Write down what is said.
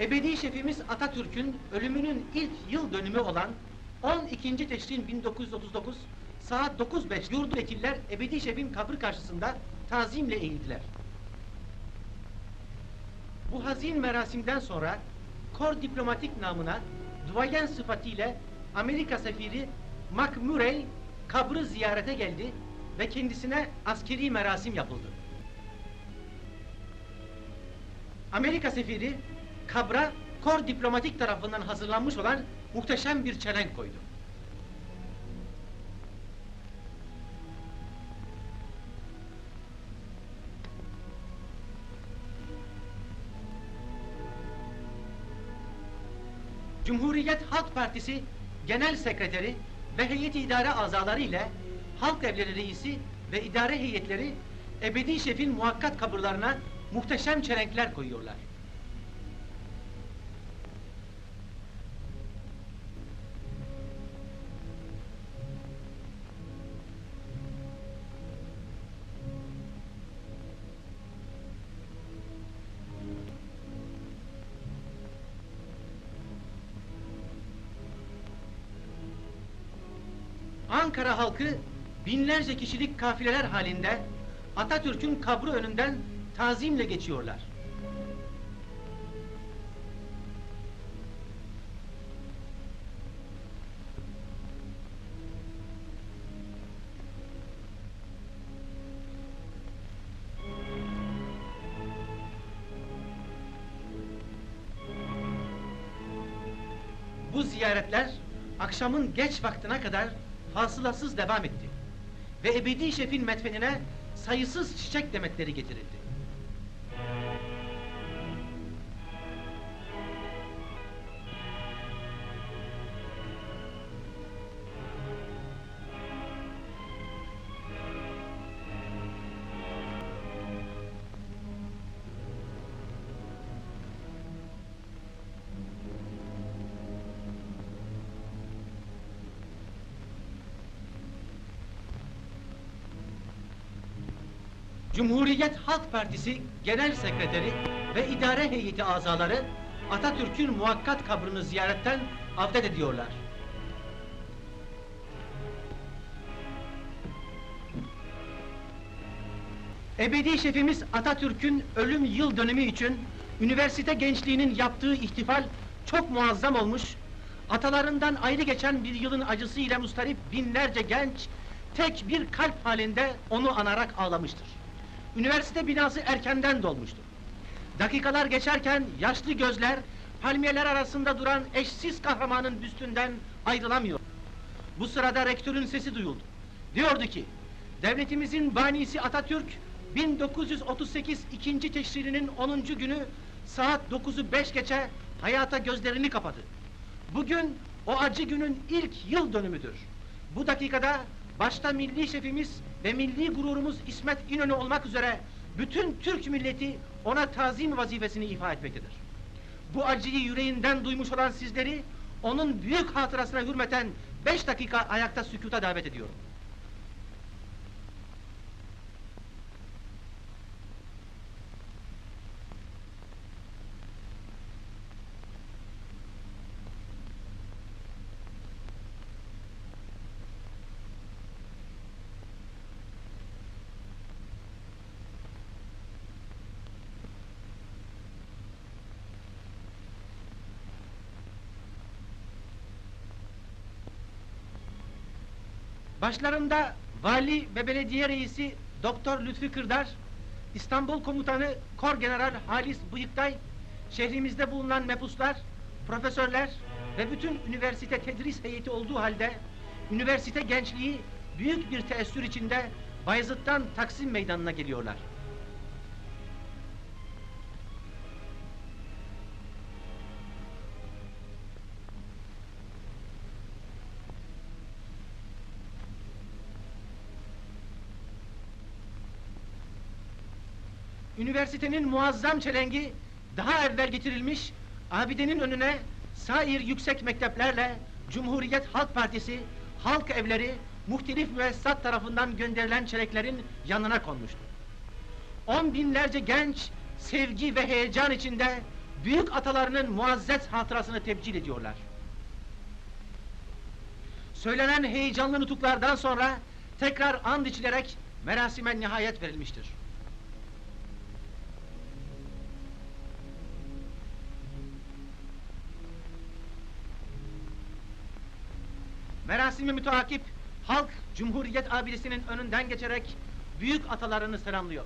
Ebedi şefimiz Atatürk'ün ölümünün ilk yıl dönümü olan 12. Teşrin 1939 saat 9.05 yurdu vekiller Ebedi şefin kabri karşısında tazimle eğildiler. Bu hazin merasimden sonra kor diplomatik namına duayen sıfatıyla Amerika sefiri Mac Murray kabrı ziyarete geldi ve kendisine askeri merasim yapıldı. Amerika sefiri kabra kor diplomatik tarafından hazırlanmış olan muhteşem bir çelenk koydu. Cumhuriyet Halk Partisi Genel Sekreteri ve heyet idare azaları ile Halk Evleri Reisi ve idare heyetleri Ebedi Şef'in muhakkat kabırlarına muhteşem çelenkler koyuyorlar. Ankara halkı binlerce kişilik kafileler halinde Atatürk'ün kabrı önünden tazimle geçiyorlar. Bu ziyaretler akşamın geç vaktine kadar fasılasız devam etti. Ve ebedi şefin metfenine sayısız çiçek demetleri getirildi. Cumhuriyet Halk Partisi Genel Sekreteri ve idare heyeti azaları Atatürk'ün muhakkat kabrını ziyaretten avdet ediyorlar. Ebedi şefimiz Atatürk'ün ölüm yıl dönümü için üniversite gençliğinin yaptığı ihtifal çok muazzam olmuş, atalarından ayrı geçen bir yılın acısıyla mustarip binlerce genç tek bir kalp halinde onu anarak ağlamıştır. Üniversite binası erkenden dolmuştu. Dakikalar geçerken yaşlı gözler palmiyeler arasında duran eşsiz kahramanın büstünden ayrılamıyor. Bu sırada rektörün sesi duyuldu. Diyordu ki, devletimizin banisi Atatürk 1938 ikinci teşririnin 10. günü saat 9'u 5 geçe hayata gözlerini kapadı. Bugün o acı günün ilk yıl dönümüdür. Bu dakikada başta milli şefimiz ve milli gururumuz İsmet İnönü olmak üzere bütün Türk milleti ona tazim vazifesini ifa etmektedir. Bu acıyı yüreğinden duymuş olan sizleri onun büyük hatırasına hürmeten beş dakika ayakta sükuta davet ediyorum. Başlarında vali ve belediye reisi Doktor Lütfi Kırdar, İstanbul Komutanı Kor General Halis Bıyıktay, şehrimizde bulunan mepuslar, profesörler ve bütün üniversite tedris heyeti olduğu halde üniversite gençliği büyük bir teessür içinde Bayezid'den Taksim Meydanı'na geliyorlar. Üniversitenin muazzam çelengi daha evvel getirilmiş, abidenin önüne sair yüksek mekteplerle Cumhuriyet Halk Partisi, halk evleri, muhtelif müessesat tarafından gönderilen çeleklerin yanına konmuştu. On binlerce genç sevgi ve heyecan içinde büyük atalarının muazzez hatırasını tebcil ediyorlar. Söylenen heyecanlı nutuklardan sonra tekrar and içilerek merasime nihayet verilmiştir. Merasimi müteakip halk Cumhuriyet abidesinin önünden geçerek büyük atalarını selamlıyor.